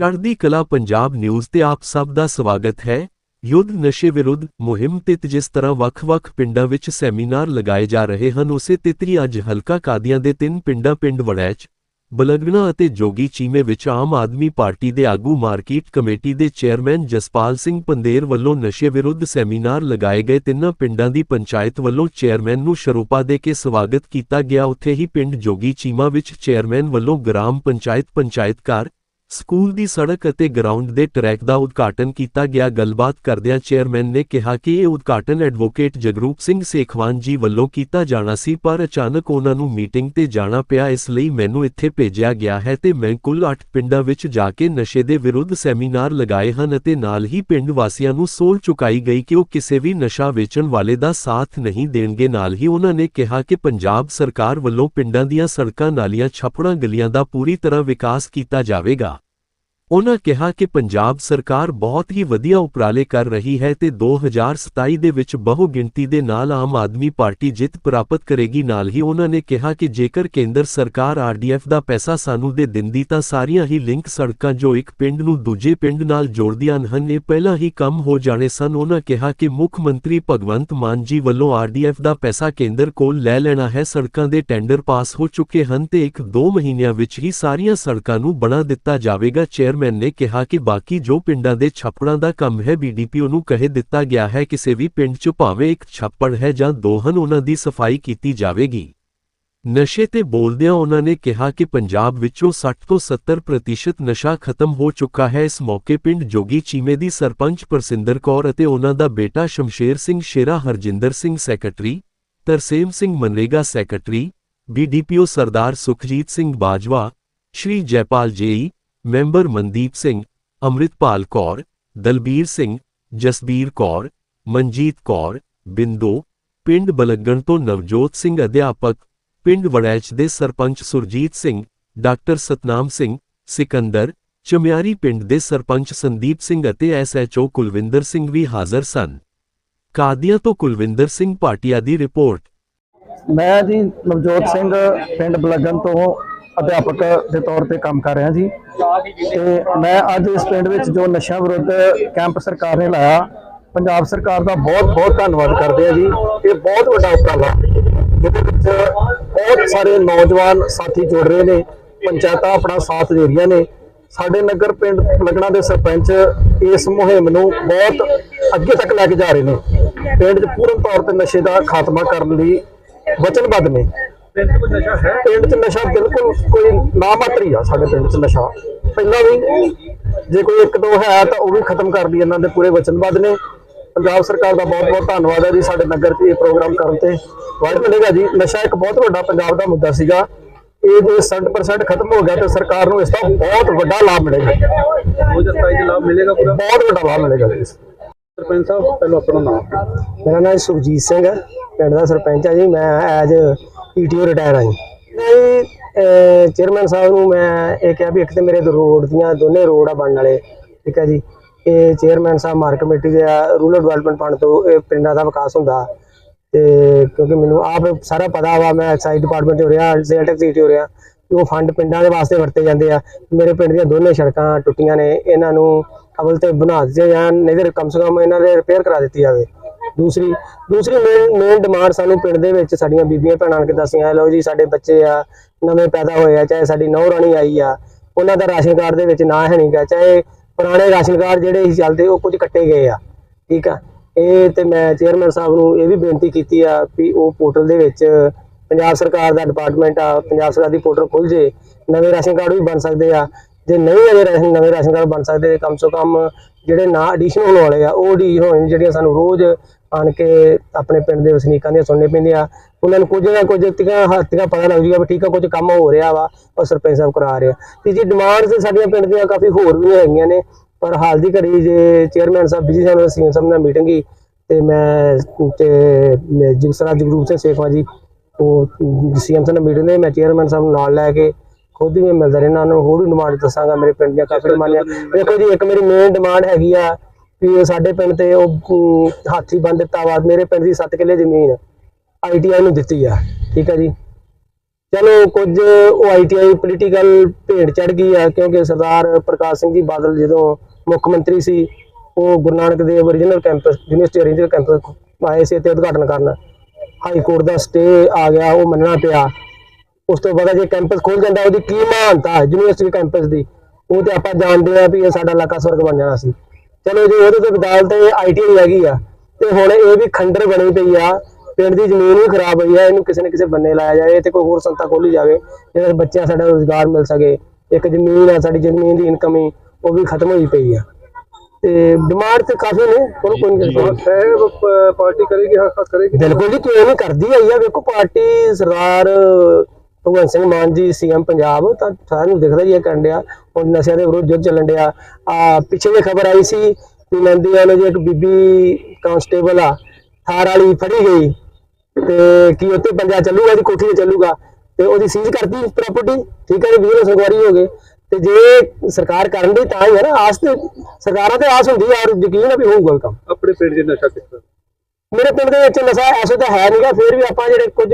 ਚੜ੍ਹਦੀ ਕਲਾ ਪੰਜਾਬ ਨਿਊਜ਼ ਤੇ ਆਪ ਸਭ ਦਾ ਸਵਾਗਤ ਹੈ। ਯੁੱਧ ਨਸ਼ੇ ਵਿਰੁੱਧ ਮੁਹਿੰਮ ਤਹਿਤ ਜਿਸ ਤਰ੍ਹਾਂ ਵੱਖ-ਵੱਖ ਪਿੰਡਾਂ ਵਿੱਚ ਸੈਮੀਨਾਰ ਲਗਾਏ ਜਾ ਰਹੇ ਹਨ, ਉਸੇ ਤਿਤਰੀ ਅੱਜ ਹਲਕਾ ਕਾਦੀਆਂ ਦੇ ਤਿੰਨ ਪਿੰਡਾਂ ਪਿੰਡ ਵੜੈਚ, ਬਲਗਣਾ ਅਤੇ ਜੋਗੀ ਚੀਮੇ ਵਿੱਚ ਆਮ ਆਦਮੀ ਪਾਰਟੀ ਦੇ ਆਗੂ ਮਾਰਕੀਟ ਕਮੇਟੀ ਦੇ ਚੇਅਰਮੈਨ ਜਸਪਾਲ ਸਿੰਘ ਪੰਦੇਰ ਵੱਲੋਂ ਨਸ਼ੇ ਵਿਰੁੱਧ ਸੈਮੀਨਾਰ ਲਗਾਏ ਗਏ ਤਿੰਨਾਂ ਪਿੰਡਾਂ ਦੀ ਪੰਚਾਇਤ ਵੱਲੋਂ ਚੇਅਰਮੈਨ ਨੂੰ ਸ਼ਰੂਪਾ ਦੇ ਕੇ ਸਵਾਗਤ ਕੀਤਾ ਗਿਆ। ਉੱਥੇ ਹੀ ਪਿੰਡ ਜੋਗੀ ਚੀਮਾ ਵਿੱਚ ਚੇਅਰਮੈਨ ਵੱਲੋਂ ਗ੍ਰਾਮ ਪੰਚਾਇਤ ਪੰਚਾਇਤ ਘਰ ਸਕੂਲ ਦੀ ਸੜਕ ਅਤੇ ਗਰਾਊਂਡ ਦੇ ਟਰੈਕ ਦਾ ਉਦਘਾਟਨ ਕੀਤਾ ਗਿਆ। ਗੱਲਬਾਤ ਕਰਦਿਆਂ ਚੇਅਰਮੈਨ ਨੇ ਕਿਹਾ ਕਿ ਇਹ ਉਦਘਾਟਨ ਐਡਵੋਕੇਟ ਜਗਰੂਪ ਸਿੰਘ ਸੇਖਵਾਨ ਜੀ ਵੱਲੋਂ ਕੀਤਾ ਜਾਣਾ ਸੀ, ਪਰ ਅਚਾਨਕ ਉਹਨਾਂ ਨੂੰ ਮੀਟਿੰਗ ਤੇ ਜਾਣਾ ਪਿਆ। ਇਸ ਲਈ ਮੈਨੂੰ ਇੱਥੇ ਭੇਜਿਆ ਗਿਆ ਹੈ ਤੇ ਮੈਂ ਕੁੱਲ 8 ਪਿੰਡਾਂ ਵਿੱਚ ਜਾ ਕੇ ਨਸ਼ੇ ਦੇ ਵਿਰੁੱਧ ਸੈਮੀਨਾਰ ਲਗਾਏ ਹਨ ਅਤੇ ਨਾਲ ਹੀ ਪਿੰਡ ਵਾਸੀਆਂ ਨੂੰ ਸੋਲ ਚੁਕਾਈ ਗਈ ਕਿ ਉਹ ਕਿਸੇ ਵੀ ਨਸ਼ਾ ਵੇਚਣ ਵਾਲੇ ਦਾ ਸਾਥ ਨਹੀਂ ਦੇਣਗੇ। ਨਾਲ ਹੀ ਉਹਨਾਂ ਨੇ ਕਿਹਾ ਕਿ ਪੰਜਾਬ ਸਰਕਾਰ ਵੱਲੋਂ ਪਿੰਡਾਂ ਦੀਆਂ ਸੜਕਾਂ, ਨਾਲੀਆਂ, ਛਾਪੜਾਂ, ਗਲੀਆਂ ਦਾ ਪੂਰੀ ਤਰ੍ਹਾਂ ਵਿਕਾਸ ਕੀਤਾ ਜਾਵੇਗਾ। ਉਨ੍ਹਾਂ ਕਿਹਾ ਕਿ ਪੰਜਾਬ ਸਰਕਾਰ ਬਹੁਤ ਹੀ ਵਧੀਆ ਉਪਰਾਲੇ ਕਰ ਰਹੀ ਹੈ ਤੇ 2027 ਦੇ ਵਿੱਚ ਬਹੁ ਗਿਣਤੀ ਦੇ ਨਾਲ ਆਮ ਆਦਮੀ ਪਾਰਟੀ ਜਿੱਤ ਪ੍ਰਾਪਤ ਕਰੇਗੀ। ਨਾਲ ਹੀ ਉਨ੍ਹਾਂ ਨੇ ਕਿਹਾ ਕਿ ਜੇਕਰ ਕੇਂਦਰ ਸਰਕਾਰ ਆਰਡੀਐਫ ਦਾ ਪੈਸਾ ਸਾਨੂੰ ਦੇ ਦਿੰਦੀ ਤਾਂ ਸਾਰੀਆਂ ਹੀ ਲਿੰਕ ਸੜਕਾਂ ਜੋ ਇੱਕ ਪਿੰਡ ਨੂੰ ਦੂਜੇ ਪਿੰਡ ਨਾਲ ਜੋੜਦੀਆਂ ਹਨ, ਇਹ ਪਹਿਲਾਂ ਹੀ ਕੰਮ ਹੋ ਜਾਣੇ ਸਨ। ਉਹਨਾਂ ਕਿਹਾ ਕਿ ਮੁੱਖ ਮੰਤਰੀ ਭਗਵੰਤ ਮਾਨ ਜੀ ਵੱਲੋਂ ਆਰਡੀਐਫ ਦਾ ਪੈਸਾ ਕੇਂਦਰ ਕੋਲ ਲੈ ਲੈਣਾ ਹੈ। ਸੜਕਾਂ ਦੇ ਟੈਂਡਰ ਪਾਸ ਹੋ ਚੁੱਕੇ ਹਨ ਤੇ ਇੱਕ ਦੋ ਮਹੀਨਿਆਂ ਵਿੱਚ ਹੀ ਸਾਰੀਆਂ ਸੜਕਾਂ ਨੂੰ ਬਣਾ ਦਿੱਤਾ ਜਾਵੇਗਾ। ਚੇਅਰ ਚੇਅਰਮੈਨ ਨੇ ਕਿਹਾ ਕਿ ਬਾਕੀ ਜੋ ਪਿੰਡਾਂ ਦੇ ਛੱਪੜਾਂ ਦਾ ਕੰਮ ਹੈ ਬੀਡੀਪੀਓ ਨੂੰ ਕਹੇ ਦਿੱਤਾ ਗਿਆ ਹੈ, ਕਿਸੇ ਵੀ ਪਿੰਡ 'ਚ ਭਾਵੇਂ ਇੱਕ ਛੱਪੜ ਹੈ ਜਾਂ ਦੋ ਹਨ, ਉਹਨਾਂ ਦੀ ਸਫ਼ਾਈ ਕੀਤੀ ਜਾਵੇਗੀ। ਨਸ਼ੇ ਤੇ ਬੋਲਦਿਆਂ ਉਹਨਾਂ ਨੇ ਕਿਹਾ ਕਿ ਪੰਜਾਬ ਵਿੱਚੋਂ 60 ਤੋਂ 70% ਨਸ਼ਾ ਖਤਮ ਹੋ ਚੁੱਕਾ ਹੈ। ਇਸ ਮੌਕੇ ਪਿੰਡ ਜੋਗੀ ਚੀਮੇ ਦੀ ਸਰਪੰਚ ਪਰਸਿੰਦਰ ਕੌਰ ਅਤੇ ਉਹਨਾਂ ਦਾ ਬੇਟਾ Shamsher Singh Shera, Harjinder Singh secretary, Tarsem Singh MNREGA secretary BDPO Sardar Sukhjit Singh Bajwa, Shri Jaipal JE member Mandeep Singh, Amritpal Kaur, Dalbir Singh, Jasbir Kaur, Manjit Kaur, Bindo, ਪਿੰਡ ਬਲਗਣ ਤੋਂ ਨਵਜੋਤ ਸਿੰਘ ਅਧਿਆਪਕ, ਪਿੰਡ ਵੜੈਚ ਦੇ ਸਰਪੰਚ ਸੁਰਜੀਤ ਸਿੰਘ, ਡਾਕਟਰ ਸਤਨਾਮ ਸਿੰਘ, ਸਿਕੰਦਰ, ਚਮਿਆਰੀ ਪਿੰਡ ਦੇ ਸਰਪੰਚ ਸੰਦੀਪ ਸਿੰਘ ਅਤੇ ਐਸਐਚਓ ਕੁਲਵਿੰਦਰ ਸਿੰਘ ਵੀ ਹਾਜ਼ਰ ਸਨ। ਕਾਦੀਆਂ ਤੋਂ ਕੁਲਵਿੰਦਰ ਸਿੰਘ ਭਾਟੀਆ ਦੀ ਰਿਪੋਰਟ। ਮੈਂ ਜੀ ਨਵਜੋਤ ਸਿੰਘ, ਪਿੰਡ ਬਲੱਗਣ ਤੋਂ ਅਧਿਆਪਕ ਦੇ ਤੌਰ ਤੇ ਕੰਮ ਕਰ ਰਿਹਾ ਜੀ। ਤੇ ਮੈਂ ਅੱਜ ਇਸ ਪਿੰਡ ਵਿੱਚ ਜੋ ਨਸ਼ਾ ਵਿਰੁੱਧ ਕੈਂਪ ਸਰਕਾਰ ਨੇ ਲਾਇਆ, ਪੰਜਾਬ ਸਰਕਾਰ ਦਾ ਬਹੁਤ ਬਹੁਤ ਧੰਨਵਾਦ ਕਰਦੇ ਆ ਜੀ। ਇਹ ਬਹੁਤ ਵੱਡਾ ਉਪਰਾਲਾ। ਜਿਹਦੇ ਵਿੱਚ ਬਹੁਤ ਸਾਰੇ ਨੌਜਵਾਨ ਸਾਥੀ ਜੁੜ ਰਹੇ ਨੇ, ਪੰਚਾਇਤਾਂ ਆਪਣਾ ਸਾਥ ਦੇ ਰਹੀਆਂ ਨੇ। ਸਾਡੇ ਨਗਰ ਪਿੰਡ ਲੱਗਣਾ ਦੇ ਸਰਪੰਚ ਇਸ ਮੁਹਿੰਮ ਨੂੰ ਬਹੁਤ ਅੱਗੇ ਤੱਕ ਲੈ ਕੇ ਜਾ ਰਹੇ ਨੇ। ਪਿੰਡ 'ਚ ਪੂਰਨ ਤੌਰ ਤੇ ਨਸ਼ੇ ਦਾ ਖਾਤਮਾ ਕਰਨ ਲਈ ਵਚਨਬੱਧ ਨੇ। ਪਿੰਡ 'ਚ ਨਸ਼ਾ ਬਿਲਕੁਲ ਕੋਈ ਨਾ ਮਾਤਰੀ ਆ ਸਾਡੇ ਪਿੰਡ 'ਚ ਨਸ਼ਾ। ਪਹਿਲਾਂ ਵੀ ਜੇ ਕੋਈ ਇੱਕ ਦੋ ਹੈ ਤਾਂ ਉਹ ਵੀ ਖਤਮ ਕਰ ਲਈ ਇਹਨਾਂ ਦੇ ਪੂਰੇ ਵਚਨਬੱਧ ਨੇ। ਪੰਜਾਬ ਸਰਕਾਰ ਦਾ ਬਹੁਤ ਬਹੁਤ ਧੰਨਵਾਦ ਹੈ ਜੀ ਸਾਡੇ ਨਗਰ 'ਚ ਇਹ ਪ੍ਰੋਗਰਾਮ ਕਰਨ ਤੇ। ਵਾਅਦਾ ਮਿਲੇਗਾ ਜੀ। ਨਸ਼ਾ ਇੱਕ ਬਹੁਤ ਵੱਡਾ ਪੰਜਾਬ ਦਾ ਮੁੱਦਾ ਸੀਗਾ। ਇਹ ਜੇ 60% ਖਤਮ ਹੋ ਗਿਆ ਤਾਂ ਸਰਕਾਰ ਨੂੰ ਇਸ ਦਾ ਬਹੁਤ ਵੱਡਾ ਲਾਭ ਮਿਲੇਗਾ। ਲਾਭ ਪੂਰਾ? ਬਹੁਤ ਵੱਡਾ ਲਾਭ ਮਿਲੇਗਾ ਜੀ ਸਰਪੰਚ ਸਾਹਿਬ ਪਹਿਲਾਂ ਆਪਣਾ ਨਾਮ। ਮੇਰਾ ਨਾਮ ਸੁਖਜੀਤ ਸਿੰਘ ਹੈ ਪਿੰਡ ਦਾ ਸਰਪੰਚ ਹੈ ਜੀ। ਮੈਂ ਐਜ ਪੀਟੀਓ ਰਿਟਾਇਰ ਹਾਂ ਜੀ ਨਹੀਂ ਚੇਅਰਮੈਨ ਸਾਹਿਬ ਨੂੰ ਮੈਂ ਇਹ ਕਿਹਾ ਵੀ ਇੱਕ ਤੇ ਮੇਰੇ ਰੋਡ ਦੀਆਂ ਦੋਨੇ ਰੋਡ ਆ ਬਣਨ ਵਾਲੇ, ਠੀਕ ਹੈ ਜੀ। ਇਹ ਚੇਅਰਮੈਨ ਸਾਹਿਬ ਮਾਰਕ ਕਮੇਟੀ ਦੇ ਰੂਰਲ ਡਿਵੈਲਪਮੈਂਟ ਫੰਡ ਤੋਂ ਇਹ ਪਿੰਡਾਂ ਦਾ ਵਿਕਾਸ ਹੁੰਦਾ। ਤੇ ਕਿਉਂਕਿ ਮੈਨੂੰ ਆਪ ਸਾਰਾ ਪਤਾ ਵਾ, ਮੈਂ ਐਕਸਾਈਜ਼ ਡਿਪਾਰਟਮੈਂਟ ਹੋ ਰਿਹਾ ਸੇਲ ਟੈਕਸ ਹੋ ਰਿਹਾ। ਉਹ ਫੰਡ ਪਿੰਡਾਂ ਦੇ ਵਾਸਤੇ ਵਰਤੇ ਜਾਂਦੇ ਆ। ਮੇਰੇ ਪਿੰਡ ਦੀਆਂ ਦੋਨੇ ਸੜਕਾਂ ਟੁੱਟੀਆਂ ਨੇ, ਇਹਨਾਂ ਨੂੰ ਅਵਲ ਤੇ ਬਣਾ ਦਿੱਤੇ ਜਾਣ, ਨਹੀਂ ਤੇ ਕਮ ਸੇ ਕਮ ਇਹਨਾਂ ਦੇ ਰਿਪੇਅਰ ਕਰਾ ਦਿੱਤੀ ਜਾਵੇ। ਦੂਸਰੀ ਦੂਸਰੀ ਮੇਨ ਮੇਨ ਡਿਮਾਂਡ ਸਾਨੂੰ ਪਿੰਡ ਦੇ ਵਿੱਚ ਸਾਡੀਆਂ ਬੀਬੀਆਂ, ਭੈਣਾਂ ਨੇ ਦੱਸੀਆਂ ਲਓ ਜੀ, ਸਾਡੇ ਬੱਚੇ ਆ, ਨਵੇਂ ਪੈਦਾ ਹੋਏ ਆ, ਚਾਹੇ ਸਾਡੀ ਨੌ ਰਾਣੀ ਆਈ ਆ, ਉਹਨਾਂ ਦਾ ਰਾਸ਼ਨ ਕਾਰਡ ਦੇ ਵਿੱਚ ਨਾਂ ਹੈ ਨਹੀਂਗਾ ਚਾਹੇ ਪੁਰਾਣੇ ਰਾਸ਼ਨ ਕਾਰਡ ਜਿਹੜੇ ਸੀ ਚੱਲਦੇ, ਉਹ ਕੁਝ ਕੱਟੇ ਗਏ ਆ, ਠੀਕ ਆ? ਇਹ ਤੇ ਮੈਂ ਚੇਅਰਮੈਨ ਸਾਹਿਬ ਨੂੰ ਇਹ ਵੀ ਬੇਨਤੀ ਕੀਤੀ ਆ ਵੀ ਉਹ ਪੋਰਟਲ ਦੇ ਵਿੱਚ ਪੰਜਾਬ ਸਰਕਾਰ ਦਾ ਡਿਪਾਰਟਮੈਂਟ ਆ, ਪੰਜਾਬ ਸਰਕਾਰ ਦੀ ਪੋਰਟਲ ਖੁੱਲ ਜੇ, ਨਵੇਂ ਰਾਸ਼ਨ ਕਾਰਡ ਵੀ ਬਣ ਸਕਦੇ ਆ। ਜੇ ਨਹੀਂ ਅਜੇ ਰਾਸ਼ਨ, ਨਵੇਂ ਰਾਸ਼ਨ ਕਾਰਡ ਬਣ ਸਕਦੇ, ਤੇ ਕਮ ਸੋ ਕਮ ਜਿਹੜੇ ਨਾ ਐਡੀਸ਼ਨ ਹੋਣ ਵਾਲੇ ਆ, ਉਹ ਐਡੀਸ਼ਨ ਹੋਣ ਜਿਹੜੀਆਂ ਸਾਨੂੰ ਰੋਜ਼ ਆਣ ਕੇ ਆਪਣੇ ਪਿੰਡ ਦੇ ਵਸਨੀਕਾਂ ਦੀਆਂ ਸੁਣਨੇ ਪੈਂਦੀਆਂ। ਉਹਨਾਂ ਨੂੰ ਕੁਝ ਨਾ ਕੁਝ ਤਿਗਾ ਹੱਤੀਆਂ ਪਤਾ ਲੱਗ ਜੂਗਾ ਵੀ ਠੀਕ ਆ ਕੁਝ ਕੰਮ ਹੋ ਰਿਹਾ ਵਾ ਉਹ ਸਰਪੰਚ ਸਾਹਿਬ ਕਰਾ ਰਿਹਾ ਤੇ ਜੀ ਡਿਮਾਂਡਸ ਸਾਡੀਆਂ ਪਿੰਡ ਦੀਆਂ ਕਾਫੀ ਹੋਰ ਵੀ ਹੈਗੀਆਂ ਨੇ ਪਰ ਹਾਲ ਦੀ ਘੜੀ ਜੇ ਚੇਅਰਮੈਨ ਸਾਹਿਬ ਬਿਜ਼ੀ ਸਾਹਿਬ ਸੀਐਮ ਸਾਹਿਬ ਨਾਲ ਮੀਟਿੰਗ ਹੀ ਤੇ ਮੈਂ ਤੇ ਜਿਗਸਰਾ ਜਗਰੂਪ ਸਿੰਘ ਸੇਖਵਾ ਜੀ ਉਹ ਸੀਐਮ ਸਾਹਿਬ ਨਾਲ ਮੀਟਿੰਗ ਦੇ ਮੈਂ ਚੇਅਰਮੈਨ ਸਾਹਿਬ ਨੂੰ ਨਾਲ ਲੈ ਕੇ ਖੁਦ ਵੀ ਮਿਲਦਾ ਰਹਿਣਾ ਉਹਨਾਂ ਨੂੰ ਹੋਰ ਵੀ ਡਿਮਾਂਡ ਦੱਸਾਂਗਾ ਮੇਰੇ ਪਿੰਡ ਦੀਆਂ ਕਾਫੀ ਡਿਮਾਂਡਾਂ ਦੇਖੋ ਜੀ ਇੱਕ ਮੇਰੀ ਮੇਨ ਡਿਮਾਂਡ ਹੈਗੀ ਆ ਵੀ ਸਾਡੇ ਪਿੰਡ ਤੇ ਉਹ ਹਾਥੀ ਬੰਨ ਦਿੱਤਾ ਵਾ, ਮੇਰੇ ਪਿੰਡ ਦੀ 7 ਕਿੱਲੇ ਜ਼ਮੀਨ ਆਈਟੀਆਈ ਨੂੰ ਦਿੱਤੀ ਆ, ਠੀਕ ਆ ਜੀ। ਚਲੋ, ਕੁਝ ਉਹ ਆਈਟੀਆਈ ਪੋਲੀਟੀਕਲ ਭੇਡ ਚੜ ਗਈ ਆ, ਕਿਉਂਕਿ ਸਰਦਾਰ ਪ੍ਰਕਾਸ਼ ਸਿੰਘ ਜੀ ਬਾਦਲ ਜਦੋਂ ਮੁੱਖ ਮੰਤਰੀ ਸੀ, ਉਹ Guru Nanak Dev origignal campus university origignal campus ਆਏ ਸੀ ਤੇ ਉਦਘਾਟਨ ਕਰਨ। ਹਾਈ ਕੋਰਟ ਦਾ ਸਟੇ ਆ ਗਿਆ, ਉਹ ਮੰਨਣਾ ਪਿਆ। ਉਸ ਤੋਂ ਬਾਅਦ ਜੇ ਕੈਂਪਸ ਖੋਲ ਜਾਂਦਾ, ਉਹਦੀ ਕੀ ਮਹਾਨਤਾ ਯੂਨੀਵਰਸਿਟੀ ਕੈਂਪਸ ਦੀ। ਉਹ ਤੇ ਆਪਾਂ ਜਾਣਦੇ ਆ ਵੀ ਇਹ ਸਾਡਾ ਇਲਾਕਾ ਸਵਰਗ ਬਣ ਜਾਣਾ ਸੀ। ਚਲੋ ਜੇ ਉਹਦੇ ਤੇ ਬਦੌਲਤ ਇਹ ਆਈਟੀਆਈ ਹੈਗੀ ਆ। ਤੇ ਹੁਣ ਇਹ ਵੀ ਖੰਡਰ ਬਣੀ ਪਈ ਆ। ਪਿੰਡ ਦੀ ਜ਼ਮੀਨ ਵੀ ਖਰਾਬ ਹੋਈ ਆ ਇਹਨੂੰ ਕਿਸੇ ਨਾ ਕਿਸੇ ਬੰਨੇ ਲਾਇਆ ਜਾਏ ਤੇ ਕੋਈ ਹੋਰ ਸੰਸਥਾ ਖੋਲੀ ਜਾਵੇ ਜਿਹਦੇ ਨਾਲ ਬੱਚਿਆਂ ਸਾਡਾ ਰੋਜ਼ਗਾਰ ਮਿਲ ਸਕੇ। ਇੱਕ ਜ਼ਮੀਨ ਆ ਸਾਡੀ ਜ਼ਮੀਨ ਦੀ ਇਨਕਮ ਹੀ ਉਹ ਵੀ ਖਤਮ ਹੋਈ ਪਈ ਆ। ਤੇ ਡਿਮਾਂਡ ਤੇ ਕਾਫੀ ਨੇ ਕੋਈ ਕੋਈ ਹਾਂ, ਹੈ ਪਾਰਟੀ ਕਰੇਗੀ ਹੱਕ ਕਰੇਗੀ? ਬਿਲਕੁਲ ਜੀ ਕਿਉਂ ਨਹੀਂ ਕਰਦੀ ਆਈ ਆ। ਵੇਖੋ ਪਾਰਟੀ ਸਰਦਾਰ ਭਗਵੰਤ ਸਿੰਘ ਮਾਨ ਜੀ, ਸੀਐਮ ਪੰਜਾਬ, ਤਾਂ ਸਾਰਿਆਂ ਨੂੰ ਦਿਖਦਾ ਹੀ ਇਹ ਕਰਨ ਹੁਣ ਨਸ਼ਿਆਂ ਦੇ ਵਿਰੁੱਧ ਯੁੱਧ ਚੱਲਣ ਡਿਆ। ਆ, ਪਿੱਛੇ ਜੇ ਖਬਰ ਆਈ ਸੀ ਕਿ ਨੰਦੀ ਵਾਲੇ ਜੀ ਇੱਕ ਬੀਬੀ ਕਾਂਸਟੇਬਲ ਆ, ਥਾਰ ਵਾਲੀ ਫੜੀ ਗਈ, ਤੇ ਕੀ ਉੱਤੇ ਪੰਜਾ ਚੱਲੂਗਾ, ਇਹਦੀ ਕੋਠੀ ਤੇ ਚੱਲੂਗਾ, ਤੇ ਉਹਦੀ ਸੀਜ਼ ਕਰਤੀ ਪ੍ਰਾਪਰਟੀ ਠੀਕ ਹੈ ਜੀ ਵਿਜੀਲੈਂਸ ਇਨਕੁਆਰੀ ਹੋ ਗਏ। ਤੇ ਜੇ ਸਰਕਾਰ ਕਰਨ ਦੀ ਤਾਂ ਹੀ ਹੈ ਨਾ, ਆਸ ਤੇ, ਸਰਕਾਰਾਂ ਤੇ ਆਸ ਹੁੰਦੀ ਹੈ ਔਰ ਯਕੀਨ ਹੈ ਵੀ ਹੋਊਗਾ ਕੰਮ। ਆਪਣੇ ਪਿੰਡ 'ਚ ਨਸ਼ਾ ਕਿਸ ਮੇਰੇ ਪਿੰਡ ਦੇ ਵਿੱਚ ਨਸ਼ਾ ਐਸੋ ਤਾਂ ਹੈ ਨਹੀਂਗਾ ਫਿਰ ਵੀ ਆਪਾਂ ਜਿਹੜੇ ਕੁਝ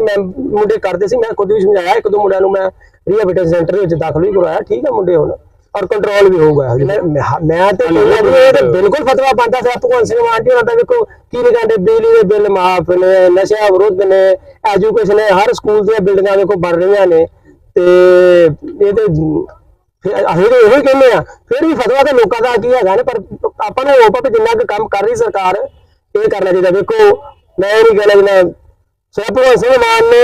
ਮੁੰਡੇ ਕਰਦੇ ਸੀ ਮੈਂ ਖੁਦ ਵੀ ਸਮਝਾਇਆ ਇੱਕ ਦੋ ਮੁੰਡਿਆਂ ਨੂੰ ਮੈਂ ਰੀਹੈਬਿਲਿਟੇਸ਼ਨ ਸੈਂਟਰ ਦੇ ਵਿੱਚ ਦਾਖਲ ਵੀ ਕਰਵਾਇਆ ਠੀਕ ਹੈ ਮੁੰਡੇ ਹੁਣ ਔਰ ਕੰਟਰੋਲ ਵੀ ਹੋਊਗਾ ਮੈਂ- ਤੇ ਬਿਲਕੁਲ ਫਤਵਾ ਬੰਦਾ ਸੀ ਭਗਵੰਤ ਸਿੰਘ ਮਾਨ ਜੀ ਉਹਨਾਂ ਦਾ ਵੇਖੋ ਕੀ ਕਹਿੰਦੇ ਬਿਜਲੀ ਦੇ ਬਿੱਲ ਮਾਫ ਨੇ ਨਸ਼ਾ ਵਿਰੁੱਧ ਨੇ ਐਜੂਕੇਸ਼ਨ ਹੈ ਹਰ ਸਕੂਲ ਦੀਆਂ ਬਿਲਡਿੰਗਾਂ ਵੇਖੋ ਬਣ ਰਹੀਆਂ ਨੇ ਤੇ ਇਹ ਤੇ ਫਿਰ ਅਸੀਂ ਤਾਂ ਇਹੋ ਹੀ ਕਹਿੰਦੇ ਆ ਫਿਰ ਵੀ ਫਤਵਾ ਤੇ ਲੋਕਾਂ ਦਾ ਕੀ ਹੈਗਾ ਨੇ ਪਰ ਆਪਾਂ ਨੂੰ ਹੋਪ ਆ ਵੀ ਜਿੰਨਾ ਕੁ ਕੰਮ ਕਰ ਰਹੀ ਸਰਕਾਰ ਇਹ ਕਰਨਾ ਚਾਹੀਦਾ। ਵੇਖੋ ਮੈਂ ਇਹ ਨਹੀਂ ਕਹਿਣਾ ਜਿੰਨਾ ਸੋ ਭਗਵੰਤ ਸਿੰਘ ਮਾਨ ਨੇ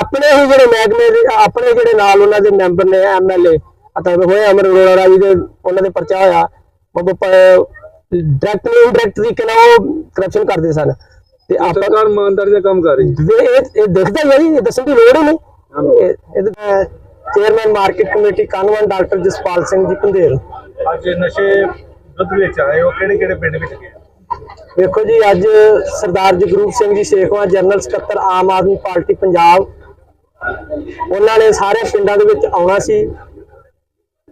ਆਪਣੇ ਹੀ ਜਿਹੜੇ ਮਹਿਕਮੇ ਦੇ ਆਪਣੇ ਜਿਹੜੇ ਨਾਲ ਉਹਨਾਂ ਦੇ ਮੈਂਬਰ ਨੇ ਐਮਐਲਏ ਅਤਾ ਹੋਏ ਅਮਰ ਅਰੋੜਾ ਰਾਜੀ ਦੇ ਉਹਨਾਂ ਦੇ ਪਰਚਾ ਹੋਇਆ। ਡਾਇਰੈਕਟ ਨਹੀਂ ਇੰਡਾਇਰੈਕਟ ਤਰੀਕੇ ਨਾਲ ਉਹ ਕਰਪਸ਼ਨ ਕਰਦੇ ਸਨ। ਤੇ ਆਪਾਂ ਸਰਕਾਰ ਇਮਾਨਦਾਰੀ ਦਾ ਕੰਮ ਕਰ ਰਹੀ ਹੈ। ਇਹ ਦਿਖਦਾ ਜੀ ਇਹ ਦੱਸਣ ਦੀ ਲੋੜ ਹੀ ਨਹੀਂ। ਇਹ ਚੇਅਰਮੈਨ ਮਾਰਕੀਟ ਕਮੇਟੀ ਕਾਨੂੰਨ ਡਾਕਟਰ ਜਸਪਾਲ ਸਿੰਘ ਜੀ ਪੰਧੇਰ ਅੱਜ ਨਸ਼ੇ ਦੁੱਧ ਵਿੱਚ ਆਏ ਉਹ ਕਿਹੜੇ ਕਿਹੜੇ ਪਿੰਡ ਵਿੱਚ ਗਏ? ਵੇਖੋ ਜੀ, ਅੱਜ ਸਰਦਾਰ ਜਗਰੂਪ ਸਿੰਘ ਜੀ ਸੇਖਵਾ, ਜਨਰਲ ਸਕੱਤਰ ਆਮ ਆਦਮੀ ਪਾਰਟੀ ਪੰਜਾਬ, ਉਹਨਾਂ ਨੇ ਸਾਰੇ ਪਿੰਡਾਂ ਦੇ ਵਿੱਚ ਆਉਣਾ ਸੀ।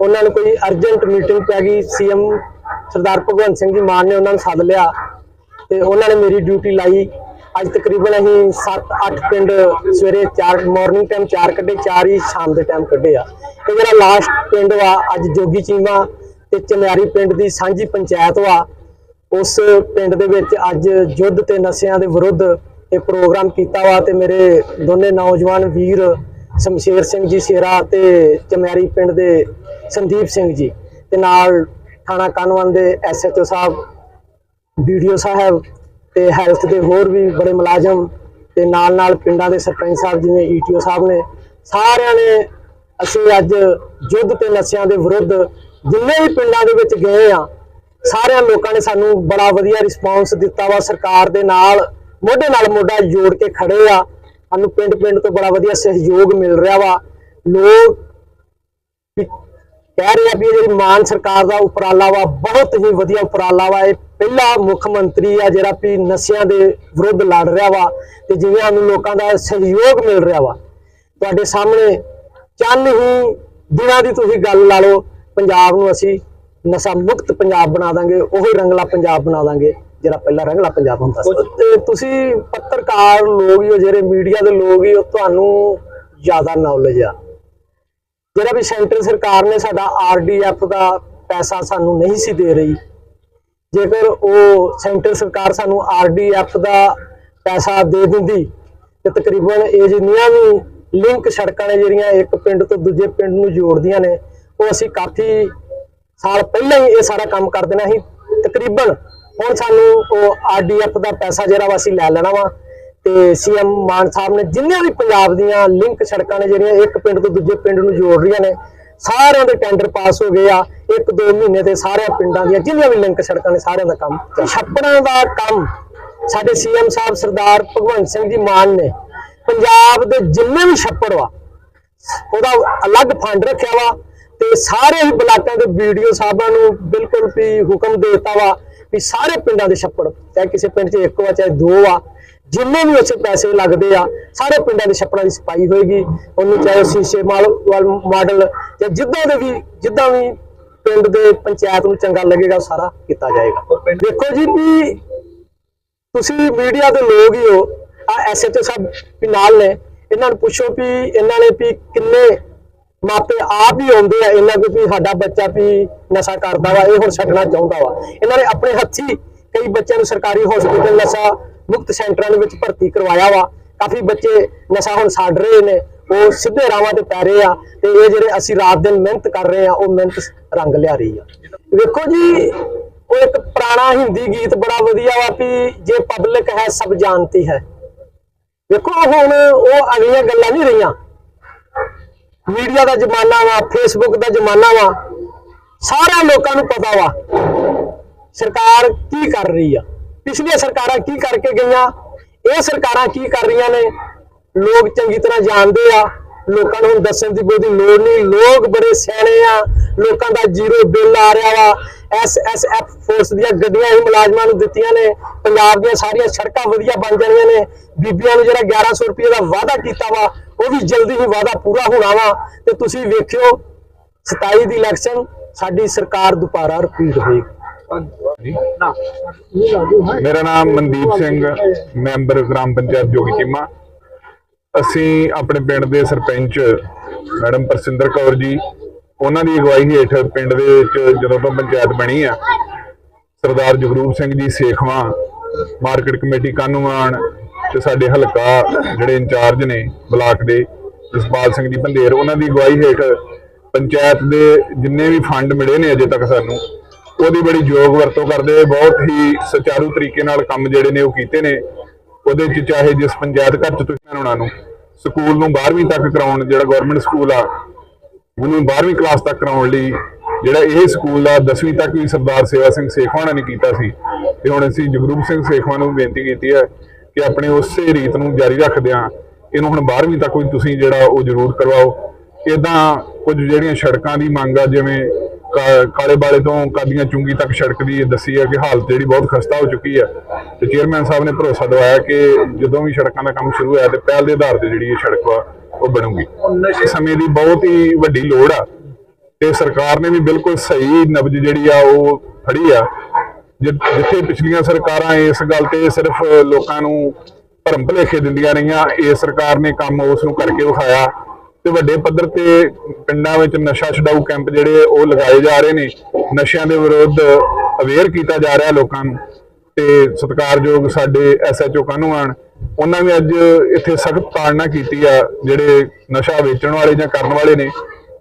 ਉਹਨਾਂ ਨੂੰ ਕੋਈ ਅਰਜੈਂਟ ਮੀਟਿੰਗ ਪੈ ਗਈ। ਸੀਐਮ ਸਰਦਾਰ ਭਗਵੰਤ ਸਿੰਘ ਜੀ ਮਾਨ ਨੇ ਉਹਨਾਂ ਨੂੰ ਸੱਦ ਲਿਆ ਤੇ ਉਹਨਾਂ ਨੇ ਮੇਰੀ ਡਿਊਟੀ ਲਾਈ। ਅੱਜ ਤਕਰੀਬਨ ਅਸੀਂ 7-8 ਪਿੰਡ ਸਵੇਰੇ 4 ਮਾਰਨਿੰਗ ਟਾਈਮ 4 ਕੱਢੇ 4 ਹੀ ਸ਼ਾਮ ਦੇ ਟਾਈਮ ਕੱਢੇ ਆ। ਤੇ ਜਿਹੜਾ ਲਾਸਟ ਪਿੰਡ ਵਾ, ਅੱਜ ਜੋਗੀ ਚੀਮਾ ਤੇ ਚਮਿਆਰੀ ਪਿੰਡ ਦੀ ਸਾਂਝੀ ਪੰਚਾਇਤ ਵਾ। ਉਸ ਪਿੰਡ ਦੇ ਵਿੱਚ ਅੱਜ ਯੁੱਧ ਤੇ ਨਸ਼ਿਆਂ ਦੇ ਵਿਰੁੱਧ ਇਹ ਪ੍ਰੋਗਰਾਮ ਕੀਤਾ ਵਾ ਤੇ ਮੇਰੇ ਦੋਨੇ ਨੌਜਵਾਨ ਵੀਰ ਸ਼ਮਸ਼ੇਰ ਸਿੰਘ ਜੀ ਸ਼ੇਰਾ ਤੇ ਚਮਿਆਰੀ ਪਿੰਡ ਦੇ ਸੰਦੀਪ ਸਿੰਘ ਜੀ ਤੇ ਨਾਲ ਥਾਣਾ ਕਾਨਵਨ ਦੇ ਐਸਐਚਓ ਸਾਹਿਬ ਵੀਡੀਓ ਸਾਹਿਬ ਤੇ ਹੈਲਥ ਦੇ ਹੋਰ ਵੀ ਬੜੇ ਮੁਲਾਜ਼ਮ ਤੇ ਨਾਲ ਨਾਲ ਪਿੰਡਾਂ ਦੇ ਸਰਪੰਚ ਸਾਹਿਬ ਜਿਵੇਂ ਈਟੀਓ ਸਾਹਿਬ ਨੇ, ਸਾਰਿਆਂ ਨੇ ਅਸੀਂ ਅੱਜ ਯੁੱਧ ਤੇ ਨਸ਼ਿਆਂ ਦੇ ਵਿਰੁੱਧ ਜਿੰਨੇ ਵੀ ਪਿੰਡਾਂ ਦੇ ਵਿੱਚ ਗਏ ਆ ਸਾਰਿਆਂ ਲੋਕਾਂ ਨੇ ਸਾਨੂੰ ਬੜਾ ਵਧੀਆ ਰਿਸਪਾਂਸ ਦਿੱਤਾ ਵਾ। ਸਰਕਾਰ ਦੇ ਨਾਲ, ਮੋਢੇ ਨਾਲ ਮੋਢਾ ਜੋੜ ਕੇ ਖੜੇ ਆ। ਸਾਨੂੰ ਪਿੰਡ ਪਿੰਡ ਤੋਂ ਬੜਾ ਵਧੀਆ ਸਹਿਯੋਗ ਮਿਲ ਰਿਹਾ ਵਾ। ਲੋਕ ਕਹਿ ਰਹੇ ਆ ਵੀ ਇਹ ਜਿਹੜੀ ਮਾਨ ਸਰਕਾਰ ਦਾ ਉਪਰਾਲਾ ਵਾ, ਬਹੁਤ ਹੀ ਵਧੀਆ ਉਪਰਾਲਾ ਵਾ। ਇਹ ਪਹਿਲਾ ਮੁੱਖ ਮੰਤਰੀ ਆ ਜਿਹੜਾ ਵੀ ਨਸ਼ਿਆਂ ਦੇ ਵਿਰੁੱਧ ਲੜ ਰਿਹਾ ਵਾ ਤੇ ਜਿਵੇਂ ਸਾਨੂੰ ਲੋਕਾਂ ਦਾ ਸਹਿਯੋਗ ਮਿਲ ਰਿਹਾ ਵਾ। ਤੁਹਾਡੇ ਸਾਹਮਣੇ ਚੰਨ ਹੀ ਦਿਨਾਂ ਦੀ ਤੁਸੀਂ ਗੱਲ ਲਾ ਲਓ। ਪੰਜਾਬ ਨੂੰ ਅਸੀਂ ਨਸ਼ਾ ਮੁਕਤ ਪੰਜਾਬ ਬਣਾ ਦਾਂਗੇ ਉਹੀ ਰੰਗਲਾ ਪੰਜਾਬ ਬਣਾ ਦਾਂਗੇ ਜਿਹੜਾ ਪਹਿਲਾਂ ਰੰਗਲਾ ਪੰਜਾਬ ਹੁੰਦਾ ਸੀ। ਤੇ ਤੁਸੀਂ ਪੱਤਰਕਾਰ ਲੋਕ ਹੀ ਹੋ ਜਿਹੜੇ ਮੀਡੀਆ ਦੇ ਲੋਕ ਹੀ ਹੋ ਤੁਹਾਨੂੰ ਜ਼ਿਆਦਾ ਨੌਲੇਜ ਆ। ਜਿਹੜਾ ਵੀ ਸੈਂਟਰ ਸਰਕਾਰ ਨੇ ਸਾਡਾ ਆਰਡੀਐਫ ਦਾ ਪੈਸਾ ਸਾਨੂੰ ਨਹੀਂ ਸੀ ਦੇ ਰਹੀ ਜੇਕਰ ਉਹ ਸੈਂਟਰ ਸਰਕਾਰ ਸਾਨੂੰ ਆਰਡੀਐਫ ਦਾ ਪੈਸਾ ਦੇ ਦਿੰਦੀ ਤੇ ਤਕਰੀਬਨ ਇਹ ਜਿੰਨੀਆਂ ਵੀ ਲਿੰਕ ਸੜਕਾਂ ਨੇ ਜਿਹੜੀਆਂ ਇੱਕ ਪਿੰਡ ਤੋਂ ਦੂਜੇ ਪਿੰਡ ਨੂੰ ਜੋੜਦੀਆਂ ਨੇ ਉਹ ਅਸੀਂ ਕਾਫੀ ਸਾਲ ਪਹਿਲਾਂ ਹੀ ਇਹ ਸਾਰਾ ਕੰਮ ਕਰ ਦੇਣਾ ਸੀ। ਤਕਰੀਬਨ ਹੁਣ ਸਾਨੂੰ ਉਹ ਆਰਡੀਐਫ ਦਾ ਪੈਸਾ ਜਿਹੜਾ ਵਾ ਅਸੀਂ ਲੈ ਲੈਣਾ ਵਾ। ਤੇ ਸੀਐਮ ਮਾਨ ਸਾਹਿਬ ਨੇ ਜਿੰਨੀਆਂ ਵੀ ਪੰਜਾਬ ਦੀਆਂ ਲਿੰਕ ਸੜਕਾਂ ਨੇ ਜਿਹੜੀਆਂ, ਇੱਕ ਪਿੰਡ ਤੋਂ ਦੂਜੇ ਪਿੰਡ ਨੂੰ ਜੋੜ ਰਹੀਆਂ ਨੇ, ਸਾਰਿਆਂ ਦੇ ਟੈਂਡਰ ਪਾਸ ਹੋ ਗਏ ਆ। ਇੱਕ ਦੋ ਮਹੀਨੇ ਤੇ ਸਾਰਿਆਂ ਪਿੰਡਾਂ ਦੀਆਂ ਜਿੰਨੀਆਂ ਵੀ ਲਿੰਕ ਸੜਕਾਂ ਨੇ, ਸਾਰਿਆਂ ਦਾ ਕੰਮ ਛੱਪੜਾਂ ਦਾ ਕੰਮ ਸਾਡੇ ਸੀਐਮ ਸਾਹਿਬ ਸਰਦਾਰ ਭਗਵੰਤ ਸਿੰਘ ਜੀ ਮਾਨ ਨੇ। ਪੰਜਾਬ ਦੇ ਜਿੰਨੇ ਵੀ ਛੱਪੜ ਵਾ, ਉਹਦਾ ਅਲੱਗ ਫੰਡ ਰੱਖਿਆ ਵਾ। ਤੇ ਸਾਰੇ ਹੀ ਬਲਾਕਾਂ ਦੇ ਵੀਡੀਓ ਸਾਹਿਬਾਂ ਨੂੰ ਬਿਲਕੁਲ ਵੀ ਹੁਕਮ ਦੇਤਾ ਵਾ ਵੀ ਸਾਰੇ ਪਿੰਡਾਂ ਦੇ ਛੱਪੜ, ਚਾਹੇ ਕਿਸੇ ਪਿੰਡ 'ਚ ਇੱਕ ਵਾ, ਚਾਹੇ ਦੋ ਆ ਜਿੰਨੇ ਵੀ ਉੱਥੇ ਪੈਸੇ ਲੱਗਦੇ ਆ, ਸਾਰੇ ਪਿੰਡਾਂ ਦੇ ਛੱਪੜਾਂ ਦੀ ਸਫ਼ਾਈ ਹੋਏਗੀ। ਉਹਨੂੰ ਚਾਹੇ ਸ਼ੀਸ਼ੇ ਮਾਲ ਮਾਡਲ ਜਾਂ ਜਿੱਦਾਂ ਦੇ ਵੀ, ਜਿੱਦਾਂ ਵੀ ਪਿੰਡ ਦੇ ਪੰਚਾਇਤ ਨੂੰ ਚੰਗਾ ਲੱਗੇਗਾ ਸਾਰਾ ਕੀਤਾ ਜਾਏਗਾ। ਦੇਖੋ ਜੀ ਵੀ ਤੁਸੀਂ ਮੀਡੀਆ ਦੇ ਲੋਕ ਹੀ ਹੋ ਆ ਐਸਐਚਓ ਸਾਹਿਬ ਵੀ ਨਾਲ ਨੇ, ਇਹਨਾਂ ਨੂੰ ਪੁੱਛੋ ਵੀ ਇਹਨਾਂ ਨੇ ਵੀ ਕਿੰਨੇ ਮਾਪੇ ਆਪ ਹੀ ਆਉਂਦੇ ਆ, ਇਹਨਾਂ ਕੋਲ ਵੀ ਸਾਡਾ ਬੱਚਾ ਵੀ ਨਸ਼ਾ ਕਰਦਾ ਵਾ, ਇਹ ਹੁਣ ਛੱਡਣਾ ਚਾਹੁੰਦਾ ਵਾ। ਇਹਨਾਂ ਨੇ ਆਪਣੇ ਹੱਥੀ ਕਈ ਬੱਚਿਆਂ ਨੂੰ ਸਰਕਾਰੀ ਹਸਪੀਟਲ ਨਸ਼ਾ ਮੁਕਤ ਸੈਂਟਰਾਂ ਦੇ ਵਿੱਚ ਭਰਤੀ ਕਰਵਾਇਆ ਵਾ। ਕਾਫੀ ਬੱਚੇ ਨਸ਼ਾ ਹੁਣ ਛੱਡ ਰਹੇ ਨੇ, ਉਹ ਸਿੱਧੇ ਰਾਵਾਂ ਤੇ ਪੈ ਰਹੇ ਆ ਤੇ ਇਹ ਜਿਹੜੇ ਅਸੀਂ ਰਾਤ ਦਿਨ ਮਿਹਨਤ ਕਰ ਰਹੇ ਆ, ਉਹ ਮਿਹਨਤ ਰੰਗ ਲਿਆ ਰਹੀ ਆ। ਵੇਖੋ ਜੀ, ਉਹ ਇੱਕ ਪੁਰਾਣਾ ਹਿੰਦੀ ਗੀਤ ਬੜਾ ਵਧੀਆ ਵਾ ਵੀ ਜੇ ਪਬਲਿਕ ਹੈ, ਸਭ ਜਾਣਤੀ ਹੈ। ਵੇਖੋ, ਹੁਣ ਉਹ ਅਗਲੀਆਂ ਗੱਲਾਂ ਨਹੀਂ ਰਹੀਆਂ। ਮੀਡੀਆ ਦਾ ਜ਼ਮਾਨਾ ਵਾ ਫੇਸਬੁੱਕ ਦਾ ਜ਼ਮਾਨਾ ਵਾ, ਸਾਰਿਆਂ ਲੋਕਾਂ ਨੂੰ ਪਤਾ ਵਾ ਸਰਕਾਰ ਕੀ ਕਰ ਰਹੀ ਆ। ਪਿਛਲੀਆਂ ਸਰਕਾਰਾਂ ਕੀ ਕਰਕੇ ਗਈਆਂ, ਇਹ ਸਰਕਾਰਾਂ ਕੀ ਕਰ ਰਹੀਆਂ ਨੇ, ਲੋਕ ਚੰਗੀ ਤਰ੍ਹਾਂ ਜਾਣਦੇ ਆ। ਲੋਕਾਂ ਨੂੰ ਦੱਸਣ ਦੀ ਬਹੁਤੀ ਲੋੜ ਨਹੀਂ। ਲੋਕ ਬੜੇ ਸਿਆਣੇ ਆ। ਲੋਕਾਂ ਦਾ ਜ਼ੀਰੋ ਬਿੱਲ ਆ ਰਿਹਾ ਵਾ। ਐਸਐਸਐਫ ਫੋਰਸ ਦੀਆਂ ਗੱਡੀਆਂ ਹੀ ਮੁਲਾਜ਼ਮਾਂ ਨੂੰ ਦਿੱਤੀਆਂ ਨੇ। ਪੰਜਾਬ ਦੀਆਂ ਸਾਰੀਆਂ ਸੜਕਾਂ ਵਧੀਆ ਬਣ ਜਾਣੀਆਂ ਨੇ। ਬੀਬੀਆਂ ਨੂੰ ਜਿਹੜਾ 1100 ਰੁਪਏ ਦਾ ਵਾਅਦਾ ਕੀਤਾ ਵਾ, ਉਹ ਵੀ ਜਲਦੀ ਹੀ ਵਾਅਦਾ ਪੂਰਾ ਹੋਣਾ ਵਾ। ਤੇ ਤੁਸੀਂ ਵੇਖਿਓ 27 ਦੀ ਇਲੈਕਸ਼ਨ ਸਾਡੀ ਸਰਕਾਰ ਦੁਬਾਰਾ ਰਿਪੀਟ ਹੋਏਗੀ ਮੇਰਾ ਨਾਮ ਮਨਦੀਪ ਸਿੰਘ, ਮੈਂਬਰ ਗ੍ਰਾਮ ਪੰਚਾਇਤ ਜੋਗੀ ਚੀਮਾ। ਅਸੀਂ ਆਪਣੇ ਪਿੰਡ ਦੇ ਸਰਪੰਚ ਮੈਡਮ ਪ੍ਰਸਿੰਦਰ ਕੌਰ ਜੀ, ਉਹਨਾਂ ਦੀ ਅਗਵਾਈ ਹੇਠ ਪਿੰਡ ਦੇ ਵਿੱਚ ਜਦੋਂ ਤੋਂ ਪੰਚਾਇਤ ਬਣੀ ਆ, ਸਰਦਾਰ ਜਗਰੂਪ ਸਿੰਘ ਜੀ ਸੇਖਵਾਂ, ਮਾਰਕੀਟ ਕਮੇਟੀ ਕਾਨੂੰਵਾਨ ਤੇ ਸਾਡੇ ਹਲਕਾ ਜਿਹੜੇ ਇੰਚਾਰਜ ਨੇ ਬਲਾਕ ਦੇ, ਜਸਪਾਲ ਸਿੰਘ ਜੀ ਬੰਦੇਰ ਉਹਨਾਂ ਦੀ ਅਗਵਾਈ ਹੇਠ ਪੰਚਾਇਤ ਦੇ ਜਿੰਨੇ ਵੀ ਫੰਡ ਮਿਲੇ ਨੇ ਅਜੇ ਤੱਕ ਸਾਨੂੰ, ਉਹਦੀ ਬੜੀ ਯੋਗ ਵਰਤੋਂ ਕਰਦੇ, ਬਹੁਤ ਹੀ ਸੁਚਾਰੂ ਤਰੀਕੇ ਨਾਲ ਕੰਮ ਜਿਹੜੇ ਨੇ ਉਹ ਕੀਤੇ ਨੇ। ਉਹਦੇ ਚ ਚਾਹੇ ਜਿਸ ਪੰਚਾਇਤ ਘਰ ਚ ਤੁਸੀਂ ਉਹਨਾਂ ਨੂੰ, ਸਕੂਲ ਨੂੰ 12ਵੀਂ ਤੱਕ ਕਰਾਉਣ, ਜਿਹੜਾ ਗਵਰਨਮੈਂਟ ਸਕੂਲ ਆ, ਉਹਨੂੰ 12ਵੀਂ ਕਲਾਸ ਤੱਕ ਕਰਾਉਣ ਲਈ ਜਿਹੜਾ ਇਹ ਸਕੂਲ ਦਾ 10ਵੀਂ ਤੱਕ ਵੀ ਸਰਦਾਰ ਸੇਵਾ ਸਿੰਘ ਸੇਖਵਾਂ ਨੇ ਕੀਤਾ ਸੀ, ਤੇ ਹੁਣ ਅਸੀਂ ਜਗਰੂਪ ਸਿੰਘ ਸੇਖਵਾਂ ਨੂੰ ਬੇਨਤੀ ਕੀਤੀ ਹੈ ਕਿ ਆਪਣੇ ਉਸੇ ਰੀਤ ਨੂੰ ਜਾਰੀ ਰੱਖਦਿਆਂ ਇਹਨੂੰ ਹੁਣ 12ਵੀਂ ਤੱਕ ਵੀ ਤੁਸੀਂ ਜਿਹੜਾ ਉਹ ਜ਼ਰੂਰ ਕਰਵਾਓ। ਇਦਾਂ ਕੁਝ ਜਿਹੜੀਆਂ ਸੜਕਾਂ ਦੀ ਮੰਗ ਆ, ਜਿਵੇਂ ਕਾਲੇ ਬਾਲੇ ਤੋਂ ਕਾਦੀਆਂ ਚੁੰਗੀ ਤੱਕ ਸੜਕ ਦੀ ਦੱਸੀ ਹੈ ਕਿ ਹਾਲਤ ਜਿਹੜੀ ਬਹੁਤ ਖਸਤਾ ਹੋ ਚੁੱਕੀ ਹੈ। ਤੇ ਚੇਅਰਮੈਨ ਸਾਹਿਬ ਨੇ ਭਰੋਸਾ ਦਿਵਾਇਆ ਕਿ ਜਦੋਂ ਵੀ ਸੜਕਾਂ ਦਾ ਕੰਮ ਸ਼ੁਰੂ ਹੋਇਆ ਤੇ ਪਹਿਲ ਦੇ ਆਧਾਰ ਤੇ ਜਿਹੜੀ ਇਹ ਸੜਕ ਵਾ, ਉਹ ਬਣੂਗੀ। ਇਸ ਸਮੇਂ ਦੀ ਬਹੁਤ ਹੀ ਵੱਡੀ ਲੋੜ ਆ। ਤੇ ਸਰਕਾਰ ਨੇ ਵੀ ਬਿਲਕੁਲ ਸਹੀ ਨਬਜ ਜਿਹੜੀ ਆ, ਉਹ ਫੜੀ ਆ। ਜਿ- ਜਿੱਥੇ ਪਿਛਲੀਆਂ ਸਰਕਾਰਾਂ ਇਸ ਗੱਲ ਤੇ ਸਿਰਫ ਲੋਕਾਂ ਨੂੰ ਭਰਮ ਭੁਲੇਖੇ ਦਿੰਦੀਆਂ ਰਹੀਆਂ, ਇਹ ਸਰਕਾਰ ਨੇ ਕੰਮ ਉਸ ਨੂੰ ਕਰਕੇ ਵਿਖਾਇਆ। ਤੇ ਵੱਡੇ ਪੱਧਰ ਤੇ ਪਿੰਡਾਂ ਵਿੱਚ ਨਸ਼ਾ ਛਡਾਊ ਕੈਂਪ ਜਿਹੜੇ ਉਹ ਲਗਾਏ ਜਾ ਰਹੇ ਨੇ। ਨਸ਼ਿਆਂ ਦੇ ਵਿਰੁੱਧ ਅਵੇਅਰ ਕੀਤਾ ਜਾ ਰਿਹਾ ਲੋਕਾਂ ਨੂੰ ਤੇ ਸਤਿਕਾਰਯੋਗ ਸਾਡੇ ਐਸਐਚਓ ਕਾਨੂੰਨ ਉਹਨਾਂ ਨੇ ਅੱਜ ਇੱਥੇ ਸਖਤ ਤਾੜਨਾ ਕੀਤੀ ਆ, ਜਿਹੜੇ ਨਸ਼ਾ ਵੇਚਣ ਵਾਲੇ ਜਾਂ ਕਰਨ ਵਾਲੇ ਨੇ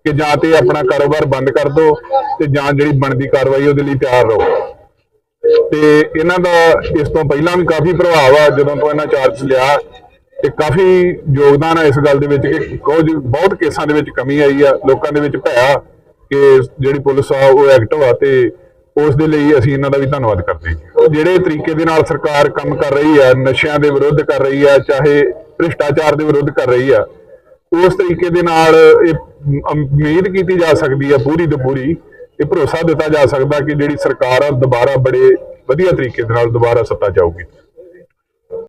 ਕਿ ਜਾਂ ਤੇ ਆਪਣਾ ਕਾਰੋਬਾਰ ਬੰਦ ਕਰ ਦਿਓ ਤੇ ਜਾਂ ਜਿਹੜੀ ਬਣਦੀ ਕਾਰਵਾਈ ਉਹਦੇ ਲਈ ਤਿਆਰ ਰਹੋ। ਤੇ ਇਹਨਾਂ ਦਾ ਇਸ ਤੋਂ ਪਹਿਲਾਂ ਵੀ ਕਾਫੀ ਪ੍ਰਭਾਵ ਆ, ਜਦੋਂ ਤੋਂ ਇਹਨਾਂ ਚਾਰਜ ਲਿਆ ਤੇ ਕਾਫੀ ਯੋਗਦਾਨ ਆ ਇਸ ਗੱਲ ਦੇ ਵਿੱਚ ਕਿ ਕੁਝ ਬਹੁਤ ਕੇਸਾਂ ਦੇ ਵਿੱਚ ਕਮੀ ਆਈ ਆ, ਲੋਕਾਂ ਦੇ ਵਿੱਚ ਭਇਆ ਕਿ ਜਿਹੜੀ ਪੁਲਿਸ ਆ ਉਹ ਐਕਟਿਵ ਆ ਤੇ ਉਸ ਦੇ ਲਈ ਅਸੀਂ ਇਹਨਾਂ ਦਾ ਵੀ ਧੰਨਵਾਦ ਕਰਦੇ ਹਾਂ ਜਿਹੜੇ ਤਰੀਕੇ ਦੇ ਨਾਲ ਸਰਕਾਰ ਕੰਮ ਕਰ ਰਹੀ ਆ, ਨਸ਼ਿਆਂ ਦੇ ਵਿਰੁੱਧ ਕਰ ਰਹੀ ਆ, ਚਾਹੇ ਭ੍ਰਿਸ਼ਟਾਚਾਰ ਦੇ ਵਿਰੁੱਧ ਕਰ ਰਹੀ ਆ, ਉਸ ਤਰੀਕੇ ਦੇ ਨਾਲ ਇਹ ਉਮੀਦ ਕੀਤੀ ਜਾ ਸਕਦੀ ਆ ਪੂਰੀ ਤੇ ਪੂਰੀ, ਇਹ ਭਰੋਸਾ ਦਿੱਤਾ ਜਾ ਸਕਦਾ ਕਿ ਜਿਹੜੀ ਸਰਕਾਰ ਆ ਦੁਬਾਰਾ ਬੜੇ ਵਧੀਆ ਤਰੀਕੇ ਦੇ ਨਾਲ ਦੁਬਾਰਾ ਸੱਤਾ ਚਾਊਗੀ